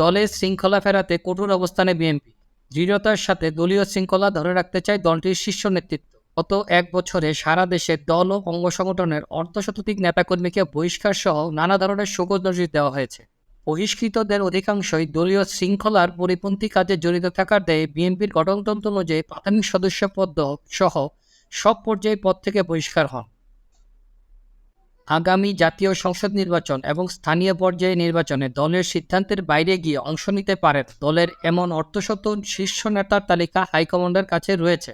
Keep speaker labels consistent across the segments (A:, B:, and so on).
A: দলের শৃঙ্খলা ফেরাতে কঠোর অবস্থানে বিএনপি দৃঢ়তার সাথে দলীয় শৃঙ্খলা ধরে রাখতে চায় দলটির শীর্ষ নেতৃত্ব গত এক বছরে সারা দেশে দল ও অঙ্গ সংগঠনের অর্ধশতাধিক নেতাকর্মীকে বহিষ্কার সহ নানা ধরনের শোকজ নোটিশ দেওয়া হয়েছে বহিষ্কৃতদের অধিকাংশই দলীয় শৃঙ্খলার পরিপন্থী কাজে জড়িত থাকার দেয় বিএনপির গঠনতন্ত্র অনুযায়ী প্রাথমিক সদস্য পদ সহ সব পর্যায়ে পদ থেকে বহিষ্কার হন আগামী জাতীয় সংসদ নির্বাচন এবং স্থানীয় পর্যায়ে নির্বাচনে দলের সিদ্ধান্তের বাইরে গিয়ে অংশ নিতে পারেন দলের এমন অর্থশত শীর্ষ নেতার তালিকা হাইকমান্ডের কাছে রয়েছে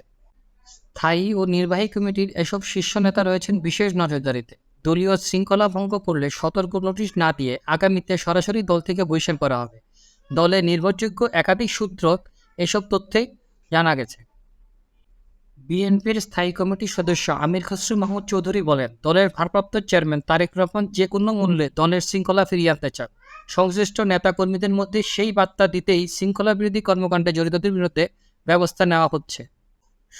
A: স্থায়ী ও নির্বাহী কমিটির এসব শীর্ষ নেতা রয়েছেন বিশেষ নজরদারিতে দলীয় শৃঙ্খলা ভঙ্গ করলে সতর্ক নোটিশ না দিয়ে আগামীতে সরাসরি দল থেকে বহিষ্কার করা হবে দলে নির্ভরযোগ্য একাধিক সূত্র এসব তথ্যে জানা গেছে বিএনপির স্থায়ী কমিটির সদস্য আমির খসরু মাহমুদ চৌধুরী বলেন দলের ভারপ্রাপ্ত চেয়ারম্যান তারেক রহমান যে কোনো মূল্যে দলের শৃঙ্খলা ফিরিয়ে আনতে চান সংশ্লিষ্ট নেতাকর্মীদের মধ্যে সেই বার্তা দিতেই শৃঙ্খলা বিরোধী কর্মকাণ্ডে জড়িতদের বিরুদ্ধে ব্যবস্থা নেওয়া হচ্ছে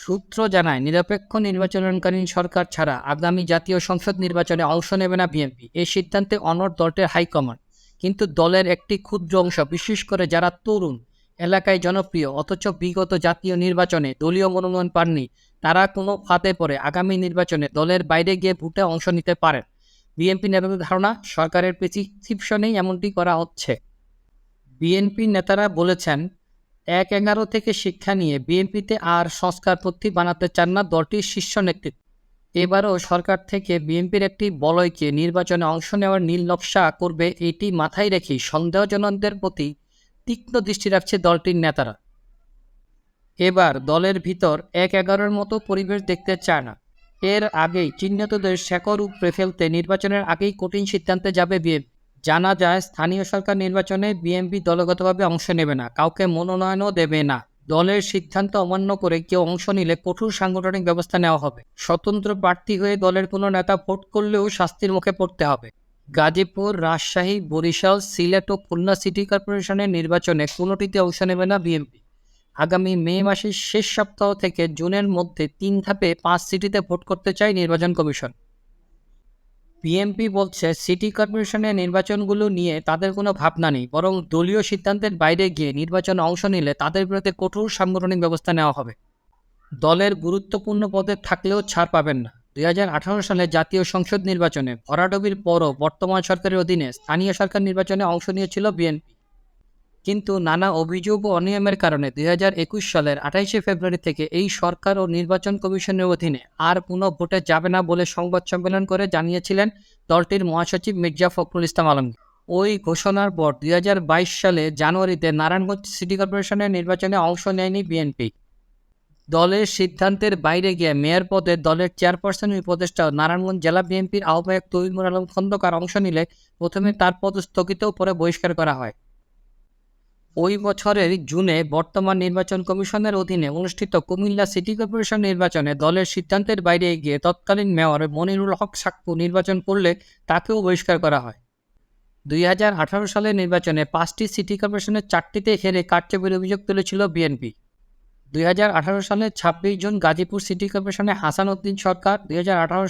A: সূত্র জানায় নিরপেক্ষ নির্বাচনকালীন সরকার ছাড়া আগামী জাতীয় সংসদ নির্বাচনে অংশ নেবে না বিএনপি এই সিদ্ধান্তে অনর দলটির হাইকমান্ড কিন্তু দলের একটি ক্ষুদ্র অংশ বিশেষ করে যারা তরুণ এলাকায় জনপ্রিয় অথচ বিগত জাতীয় নির্বাচনে দলীয় মনোনয়ন পাননি তারা কোনো ফাঁদে পড়ে আগামী নির্বাচনে দলের বাইরে গিয়ে ভোটে অংশ নিতে পারেন বিএনপি নেতাদের ধারণা সরকারের প্রেসক্রিপশনেই এমনটি করা হচ্ছে বিএনপি নেতারা বলেছেন এক এগারো থেকে শিক্ষা নিয়ে বিএনপিতে আর সংস্কার সংস্কারপন্থী বানাতে চান না দলটির শীর্ষ নেতৃত্ব এবারও সরকার থেকে বিএনপির একটি বলয়কে নির্বাচনে অংশ নেওয়ার নীল নকশা করবে এটি মাথায় রেখেই সন্দেহজনকদের প্রতি তীক্ষ্ণ দৃষ্টি রাখছে দলটির নেতারা এবার দলের ভিতর এক এগারোর মতো পরিবেশ দেখতে চায় না এর আগেই চিহ্নিতদের শেকর উপরে ফেলতে নির্বাচনের আগেই কঠিন সিদ্ধান্তে যাবে বিএনপি জানা যায় স্থানীয় সরকার নির্বাচনে বিএনপি দলগতভাবে অংশ নেবে না কাউকে মনোনয়নও দেবে না দলের সিদ্ধান্ত অমান্য করে কেউ অংশ নিলে কঠোর সাংগঠনিক ব্যবস্থা নেওয়া হবে স্বতন্ত্র প্রার্থী হয়ে দলের কোনো নেতা ভোট করলেও শাস্তির মুখে পড়তে হবে গাজীপুর রাজশাহী বরিশাল সিলেট ও খুলনা সিটি কর্পোরেশনের নির্বাচনে কোনোটিতে অংশ নেবে না বিএনপি আগামী মে মাসের শেষ সপ্তাহ থেকে জুনের মধ্যে তিন ধাপে পাঁচ সিটিতে ভোট করতে চায় নির্বাচন কমিশন বিএমপি বলছে সিটি কর্পোরেশনের নির্বাচনগুলো নিয়ে তাদের কোনো ভাবনা নেই বরং দলীয় সিদ্ধান্তের বাইরে গিয়ে নির্বাচনে অংশ নিলে তাদের বিরুদ্ধে কঠোর সাংগঠনিক ব্যবস্থা নেওয়া হবে দলের গুরুত্বপূর্ণ পদে থাকলেও ছাড় পাবেন না দুই সালে জাতীয় সংসদ নির্বাচনে ভরাডবির পরও বর্তমান সরকারের অধীনে স্থানীয় সরকার নির্বাচনে অংশ নিয়েছিল বিএনপি কিন্তু নানা অভিযোগ ও অনিয়মের কারণে দুই সালের আঠাইশে ফেব্রুয়ারি থেকে এই সরকার ও নির্বাচন কমিশনের অধীনে আর পুনঃ ভোটে যাবে না বলে সংবাদ সম্মেলন করে জানিয়েছিলেন দলটির মহাসচিব মির্জা ফখরুল ইসলাম আলমগীর ওই ঘোষণার পর দুই সালে জানুয়ারিতে নারায়ণগঞ্জ সিটি কর্পোরেশনের নির্বাচনে অংশ নেয়নি বিএনপি দলের সিদ্ধান্তের বাইরে গিয়ে মেয়র পদে দলের চেয়ারপারসন উপদেষ্টা নারায়ণগঞ্জ জেলা বিএনপির আহ্বায়ক তহিমুর আলম খন্দকার অংশ নিলে প্রথমে তার পদ স্থগিত পরে বহিষ্কার করা হয় ওই বছরের জুনে বর্তমান নির্বাচন কমিশনের অধীনে অনুষ্ঠিত কুমিল্লা সিটি কর্পোরেশন নির্বাচনে দলের সিদ্ধান্তের বাইরে গিয়ে তৎকালীন মেয়র মনিরুল হক সাক্ষু নির্বাচন করলে তাকেও বহিষ্কার করা হয় দুই সালের নির্বাচনে পাঁচটি সিটি কর্পোরেশনের চারটিতে হেরে কারচুপির অভিযোগ তুলেছিল বিএনপি দুই সালের ছাব্বিশ জুন গাজীপুর সিটি কর্পোরেশনে হাসান উদ্দিন সরকার দুই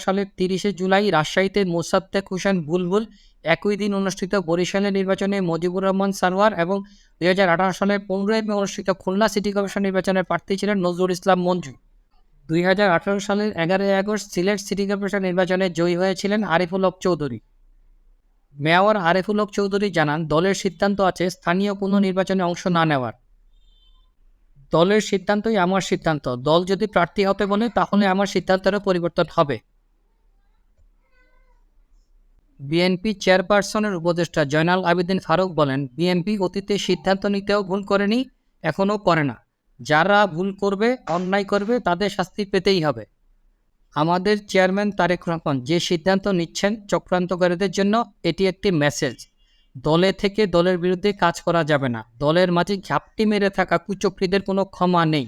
A: সালের তিরিশে জুলাই রাজশাহীতে মোসাদ্দেক হুসেন বুলবুল একই দিন অনুষ্ঠিত বরিশালের নির্বাচনে মজিবুর রহমান সানোয়ার এবং দুই সালের পনেরোই মে অনুষ্ঠিত খুলনা সিটি কর্পোরেশন নির্বাচনের প্রার্থী ছিলেন নজরুল ইসলাম মঞ্জু দুই সালের এগারোই আগস্ট সিলেট সিটি কর্পোরেশন নির্বাচনে জয়ী হয়েছিলেন আরিফুল হক চৌধুরী মেয়র আরিফুল হক চৌধুরী জানান দলের সিদ্ধান্ত আছে স্থানীয় কোনো নির্বাচনে অংশ না নেওয়ার দলের সিদ্ধান্তই আমার সিদ্ধান্ত দল যদি প্রার্থী হতে বলে তাহলে আমার সিদ্ধান্তেরও পরিবর্তন হবে বিএনপি চেয়ারপারসনের উপদেষ্টা জয়নাল আবেদিন ফারুক বলেন বিএনপি অতীতে সিদ্ধান্ত নিতেও ভুল করেনি এখনও করে না যারা ভুল করবে অন্যায় করবে তাদের শাস্তি পেতেই হবে আমাদের চেয়ারম্যান তারেক রহমান যে সিদ্ধান্ত নিচ্ছেন চক্রান্তকারীদের জন্য এটি একটি মেসেজ দলে থেকে দলের বিরুদ্ধে কাজ করা যাবে না দলের মাঝে ঝাপটি মেরে থাকা কুচক্রীদের কোনো ক্ষমা নেই